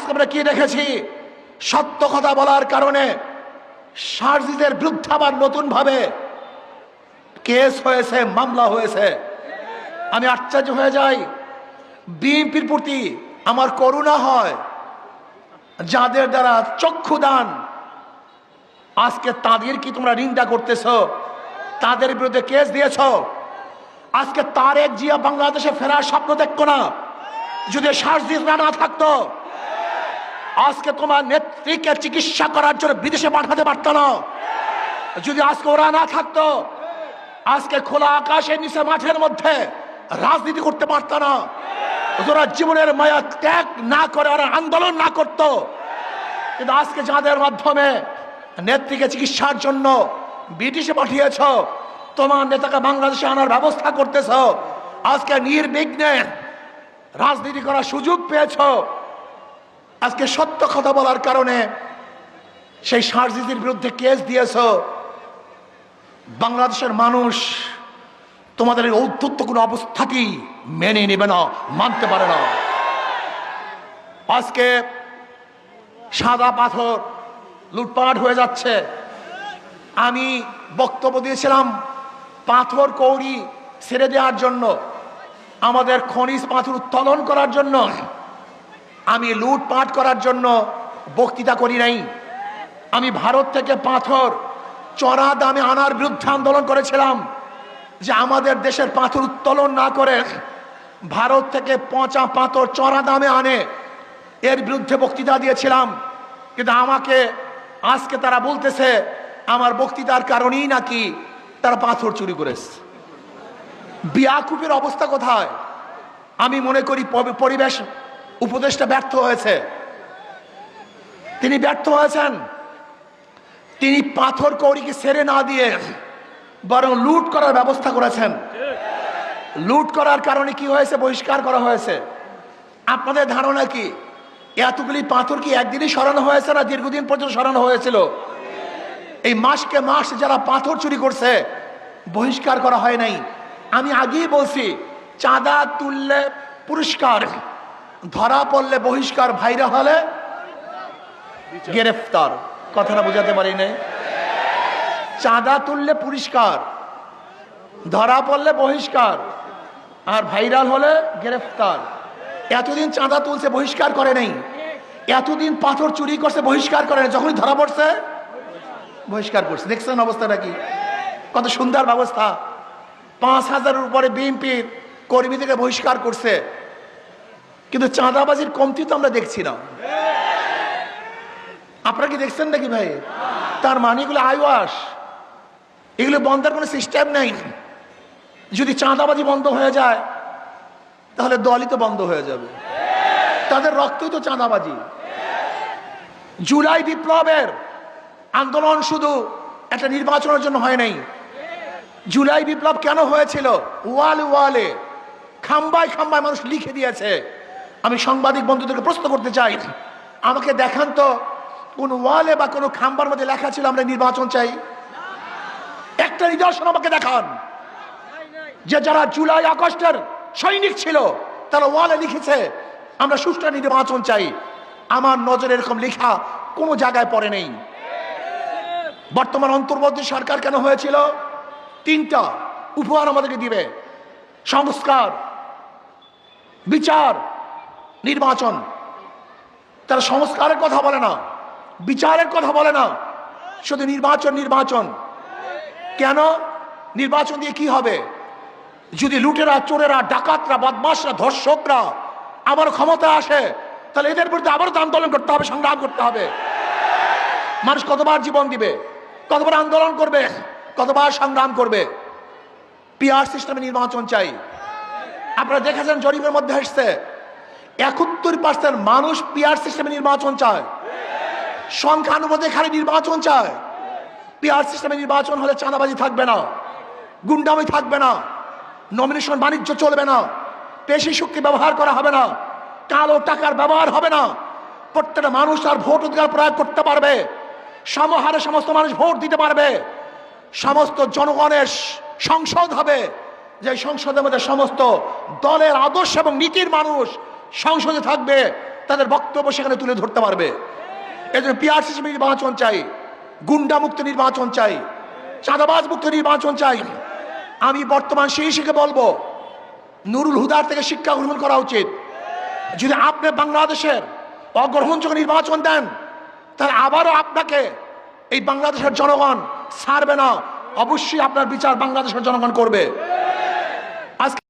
আজকে আমরা কি দেখেছি? সত্য কথা বলার কারণে সার্জিদের বিরুদ্ধে আবার নতুন ভাবে কেস হয়েছে, মামলা হয়েছে। আমি আশ্চর্য হয়ে যাই। বিএনপির প্রতি আমার করুণা হয়, যাদের দ্বারা চক্ষু দান আজকে তাদের কি তোমরা নিন্দা করতেছ? তাদের বিরুদ্ধে কেস দিয়েছ? আজকে তারেক জিয়া বাংলাদেশে ফেরার স্বপ্ন দেখতো না। যদি সার্জিদ না থাকতো আজকে তোমার নেত্রীকে চিকিৎসা করার জন্য বিদেশে পাঠাতে পারত না। যদি আজকে ওরা না থাকতো, আজকে খোলা আকাশের নিচে মাঠের মধ্যে রাজনীতি করতে পারত না। ওরা জীবনের মায়া ত্যাগ না করে, ওরা আন্দোলন না করত। কিন্তু আজকে যাদের মাধ্যমে নেত্রীকে চিকিৎসার জন্য ব্রিটিশে পাঠিয়েছ, তোমার নেতাকে বাংলাদেশে আনার ব্যবস্থা করতেছ, আজকে নির্বিঘ্নে রাজনীতি করার সুযোগ পেয়েছ আজকে সত্য কথা বলার কারণে সেই সার্জিজির বিরুদ্ধে কেস দিয়েছ। বাংলাদেশের মানুষ, তোমাদের এই ঔদ্ধত্য কোনো অবস্থাতেই মেনে নেবে না, মানতে পারে না। আজকে সাদা পাথর লুটপাট হয়ে যাচ্ছে। আমি বক্তব্য দিয়েছিলাম পাথর কৌড়ি ছেড়ে দেওয়ার জন্য, আমাদের খনিজ পাথর উত্তোলন করার জন্য। আমি লুটপাট করার জন্য বক্তৃতা করি নাই। আমি ভারত থেকে পাথর, চড়া দামে আনার বিরুদ্ধে আন্দোলন করেছিলাম যে আমাদের দেশের পাথর উত্তোলন না করে ভারত থেকে পচা পাথর, চড়া দামে আনে। এর বিরুদ্ধে বক্তৃতা দিয়েছিলাম। কিন্তু আমাকে, আজকে তারা বলতেছে, আমার বক্তৃতার কারণেই নাকি তারা পাথর চুরি করেছে। বিয়াকুপের অবস্থা কোথায়? আমি মনে করি পরি- পরিবেশ উপদেশটা ব্যর্থ হয়েছে। তিনি ব্যর্থ হয়েছেন। তিনি পাথর কৌড়িকে সেরে না দিয়ে বরং লুট করার ব্যবস্থা করেছেন। লুট করার কারণে কি হয়েছে বহিষ্কার করা হয়েছে? আপনাদের ধারণা কি? এতগুলি পাথর কি একদিনই সরানো হয়েছে না দীর্ঘদিন পর্যন্ত সরানো হয়েছিল? এই মাসকে মাস যারা পাথর চুরি করছে, বহিষ্কার করা হয় নাই। আমি আগেই বলছি, চাঁদা তুললে পুরস্কার। ধরা পড়লে বহিষ্কার ভাইরা হলে গ্রেফতার। কথাটা বোঝাতে পারি নাই। চাঁদা তুললে পুরস্কার ধরা পড়লে বহিষ্কার, আর ভাইরাল হলে গ্রেফতার। এতদিন চাঁদা তুলছে, বহিষ্কার করে নাই। এতদিন পাথর চুরি করছে, বহিষ্কার করে নাই। যখনই ধরা পড়ছে, বহিষ্কার করছে। দেখছেন অবস্থাটা কি? কত সুন্দর ব্যবস্থা। পাঁচ হাজারের উপরে বিএনপির কর্মীদেরকে বহিষ্কার করছে। কিন্তু চাঁদাবাজির কমতি তো আমরা দেখছি না। আপনারা কি দেখছেন নাকি ভাই? তার মানে এগুলো আইওয়াস। এগুলো বন্ধের কোনো সিস্টেম নেই। যদি চাঁদাবাজি বন্ধ হয়ে যায়, তাহলে দলই তো বন্ধ হয়ে যাবে। তাদের রক্তই তো চাঁদাবাজি। জুলাই বিপ্লবের আন্দোলন শুধু একটা নির্বাচনের জন্য হয় নাই। জুলাই বিপ্লব কেন হয়েছিল? ওয়ালে ওয়ালে, খাম্বায় খাম্বায় মানুষ লিখে দিয়েছে। আমি সাংবাদিক বন্ধুদেরকে প্রশ্ন করতে চাই। আমাকে দেখান তো, কোন ওয়ালে বা কোনো খাম্বার মধ্যে লেখা ছিল আমরা নির্বাচন চাই? একটা নিদর্শন আমাকে দেখান। যে যারা জুলাই আগস্টের সৈনিক ছিল, তারা ওয়ালে লিখেছে, আমরা সুষ্ঠু নির্বাচন চাই। আমার নজরে এরকম লেখা কোনো জায়গায় পড়ে নেই। বর্তমান অন্তর্বর্তী সরকার কেন হয়েছিল? তিনটা উপহার আমাদেরকে দিবে। সংস্কার, বিচার নির্বাচন। তারা সংস্কারের কথা বলে না, বিচারের কথা বলে না। শুধু নির্বাচন নির্বাচন। কেন? নির্বাচন দিয়ে কি হবে? যদি লুটেরা, চোরেরা, ডাকাতরা বদমাসরা ধর্ষকরা আবার ক্ষমতা আসে, তাহলে এদের বিরুদ্ধে আবারও আন্দোলন করতে হবে, সংগ্রাম করতে হবে। মানুষ কতবার জীবন দিবে? কতবার আন্দোলন করবে? কতবার সংগ্রাম করবে? পিআর সিস্টেমে নির্বাচন চাই। আপনারা দেখেছেন জরিপের মধ্যে এসছে একাত্তর পার্সেন্ট মানুষ পিআর সিস্টেমে নির্বাচন চায়। সংখ্যানুপাতে খালি নির্বাচন চায়। পিআর সিস্টেমে নির্বাচন হলে চাঁদাবাজি থাকবে না, গুন্ডামি থাকবে না নমিনেশন বাণিজ্য চলবে না, পেশি শক্তি ব্যবহার করা হবে না, কালো টাকার ব্যবহার হবে না। প্রত্যেকটা মানুষ তার ভোট অধিকার প্রয়োগ করতে পারবে, সমহারে সমস্ত মানুষ ভোট দিতে পারবে, সমস্ত জনগণের সংসদ হবে, যে সংসদের মধ্যে সমস্ত দলের আদর্শ এবং নীতির মানুষ সংসদে থাকবে, তাদের বক্তব্য সেখানে তুলে ধরতে পারবে। এই জন্য নির্বাচন চাই, গুন্ডা মুক্ত নির্বাচন চাই, চাঁদাবাজ মুক্ত নির্বাচন চাই। আমি বর্তমান সেই শিখে বলব, নুরুল হুদার থেকে শিক্ষা গ্রহণ করা উচিত। যদি আপনি বাংলাদেশের অগ্রহণযোগ্য নির্বাচন দেন, তাহলে আবারও আপনাকে এই বাংলাদেশের জনগণ ছাড়বে না। অবশ্যই আপনার বিচার বাংলাদেশের জনগণ করবে। আজকে